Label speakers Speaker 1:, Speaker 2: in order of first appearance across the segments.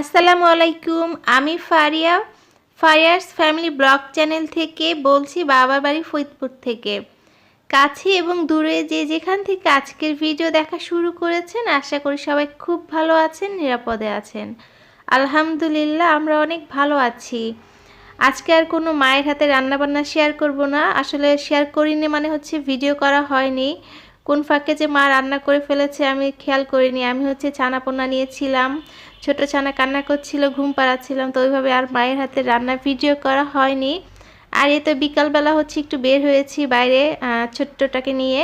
Speaker 1: আসসালামু আলাইকুম, আমি Faria, Faria's family blog channel থেকে বলছি বাবার বাড়ি ফরিদপুর থেকে। কাছে এবং দূরে যে যেখান থেকে আজকের ভিডিও দেখা শুরু করেছেন, আশা করি সবাই খুব ভালো আছেন, নিরাপদে আছেন। আলহামদুলিল্লাহ, আমরা অনেক ভালো আছি। আজকে আর কোনো মায়ের হাতে রান্নাবান্না শেয়ার করব না। আসলে শেয়ার করিনি মানে হচ্ছে ভিডিও করা হয়নি। কোন ফাঁকে যে মা রান্না করে ফেলেছে আমি খেয়াল করিনি। আমি হচ্ছে ছানা পোনা নিয়েছিলাম, ছোট ছানা কান্না করছিল, ঘুম পাড়াচ্ছিলাম, তো ওইভাবে আর মায়ের হাতে রান্না ভিডিও করা হয়নি। আর এ তো বিকালবেলা হচ্ছে একটু বের হয়েছি বাইরে ছোট্টটাকে নিয়ে।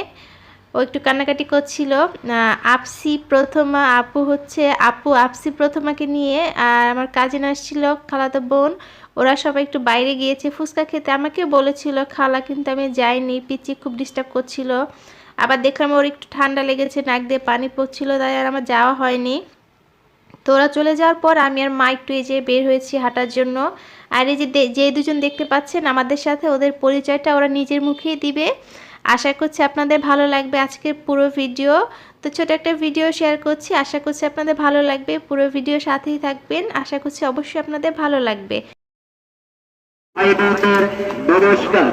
Speaker 1: ও একটু কান্নাকাটি করছিল। আপসি প্রথমা আপু হচ্ছে, আপু আপসি প্রথমাকে নিয়ে, আর আমার কাজিন আসছিল, খালাতো বোন। ওরা সবাই একটু বাইরে গিয়েছে। ফুচকা খেতে আমাকে বলেছিল, খালা কিন্তু আমি যাইনি পিচি খুব ডিস্টার্ব করছিল। আবার দেখলাম ওর একটু ঠান্ডা লেগেছে, নাক দিয়ে পানি পড়ছিল, তাই আর আমার যাওয়া হয়নি। তো ওরা চলে যাওয়ার পর আমি আর মা একটু এই যে বের হয়েছি হাঁটার জন্য। আর এই যে যে দুজন দেখতে পাচ্ছেন আমাদের সাথে, ওদের পরিচয়টা ওরা নিজের মুখেই দিবে। আশা করছি আপনাদের ভালো লাগবে আজকের পুরো ভিডিও। তো ছোট একটা ভিডিও শেয়ার করছি, আশা করছি আপনাদের ভালো লাগবে। পুরো ভিডিও সাথেই থাকবেন, আশা করছি অবশ্যই আপনাদের ভালো লাগবে।
Speaker 2: নমস্কার।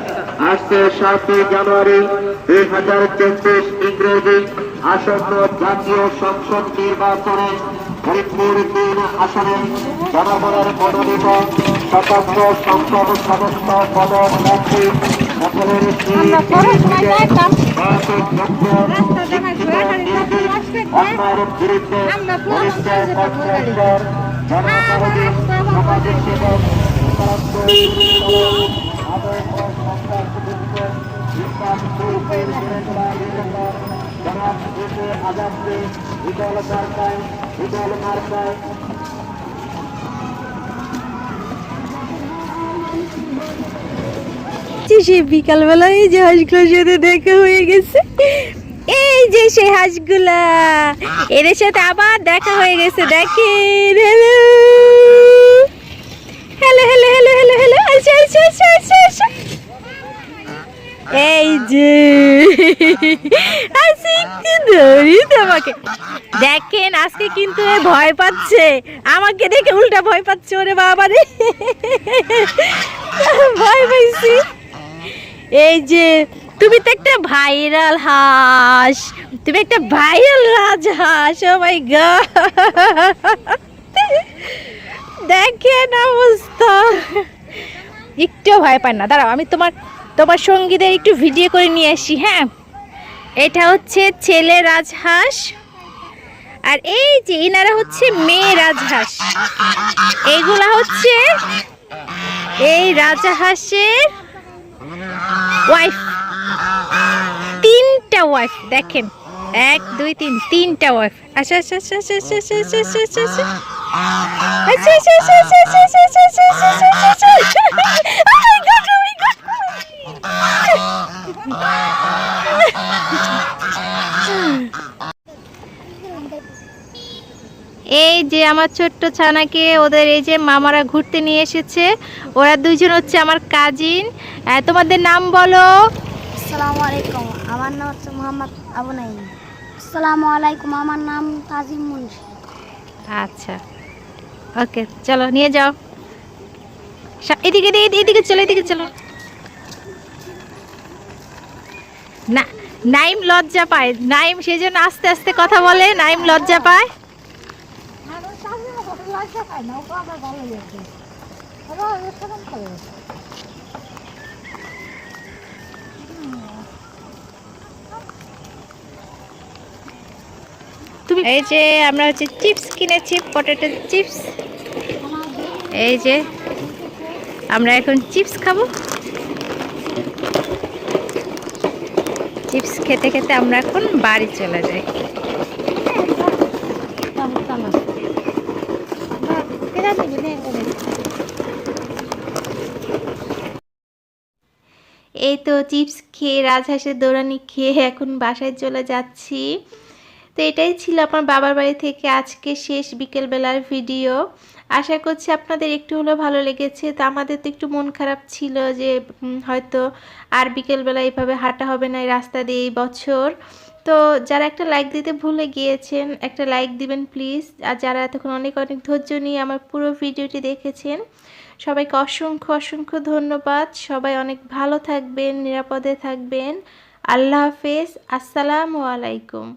Speaker 2: আজকে সাতই জানুয়ারি দুই হাজার চব্বিশ ইংরেজি আসন্ন জাতীয় সংসদ নির্বাচনে ফরিদপুর তিন আসনে জনগণের মনোনীত স্বতন্ত্র সংসদ সদস্য পদপ্রার্থী সকলের অন্যায়ের বিরুদ্ধে পরিষ্কার কণ্ঠস্বর জনগণের সমাজের সেবক
Speaker 3: যে সে বিকালবেলা এই যে হাঁসগুলোর সাথে দেখা হয়ে গেছে। এই যে সেই হাঁসগুলা। এদের সাথে আবার দেখা হয়ে গেছে hello hello hello hello hello hello আচ্ছা আচ্ছা আচ্ছা আচ্ছা আচ্ছা এই যে আজকে একটু ধরি তোমাকে? দেখেন, আজকে কিন্তু ভয় পাচ্ছে। আমাকে দেখে উল্টা ভয় পাচ্ছে, ওরে বাবা রে। ভয় পাইছি। এই যে, তুমি তো একটা ভাইরাল হাঁস। তুমি একটা ভাইরাল রাজহাঁস ও মাই গড দেখেন অবস্থা। একটু ভয় পান না। দাঁড়াও, আমি তোমার তোমার সঙ্গীদের একটু ভিডিও করে নিয়ে আসি হ্যাঁ? এটা হচ্ছে ছেলে রাজহাঁস আর এই যে এনারা হচ্ছে মেয়ে রাজহাঁস এইগুলা হচ্ছে এই রাজহাঁসের ওয়াইফ তিনটা ওয়াইফ দেখেন এক দুই তিন তিনটা ওয়াইফ আচ্ছা আচ্ছা আচ্ছা আচ্ছা আচ্ছা আচ্ছা আচ্ছা আচ্ছা আচ্ছা আচ্ছা আচ্ছা আচ্ছা আচ্ছা আচ্ছা আচ্ছা আচ্ছা আচ্ছা আচ্ছা
Speaker 1: এই যে আমার ছোট্ট ছানাকে ওদের এই যে মামারা ঘুরতে নিয়ে এসেছে ওরা দুজন হচ্ছে আমার কাজিন তোমাদের নাম বলো।
Speaker 4: আসসালামু আলাইকুম আমার নাম হচ্ছে মোহাম্মদ আবু নাইম আসসালামু আলাইকুম আমার নাম তাজিম মুন্সি।
Speaker 1: আচ্ছা। ওকে চলো নিয়ে যাও। এদিকে এদিকে চলো এদিকে চলো। না নাইম লজ্জা পায়। নাইম সেই জন্য আস্তে আস্তে কথা বলে নাইম লজ্জা পায়। এই যে আমরা হচ্ছে চিপস কিনেছি, পটেটো চিপস। এই যে আমরা এখন চিপস খাব। চিপস খেতে খেতে আমরা এখন বাড়ি চলে যাই। এই তো চিপস খেয়ে, রাজহাঁসের দৌড়ানি খেয়ে এখন বাসায় চলে যাচ্ছি। তো এটাই ছিল আমার বাবার বাড়ি থেকে আজকে শেষ বিকেলবেলার ভিডিও। আশা করছি আপনাদের একটু হলেও ভালো লেগেছে। তো আমাদের তো একটু মন খারাপ ছিল যে হয়তো আর বিকেলবেলা এইভাবে হাঁটা হবে না এই রাস্তা দিয়ে এই বছর। তো যারা একটা লাইক দিতে ভুলে গিয়েছেন, একটা লাইক দিবেন প্লিজ আর যারা এতক্ষণ অনেক অনেক ধৈর্য নিয়ে আমার পুরো ভিডিওটি দেখেছেন, সবাইকে অসংখ্য অসংখ্য ধন্যবাদ। সবাই অনেক ভালো থাকবেন, নিরাপদে থাকবেন। আল্লাহ হাফেজ। আসসালামু আলাইকুম।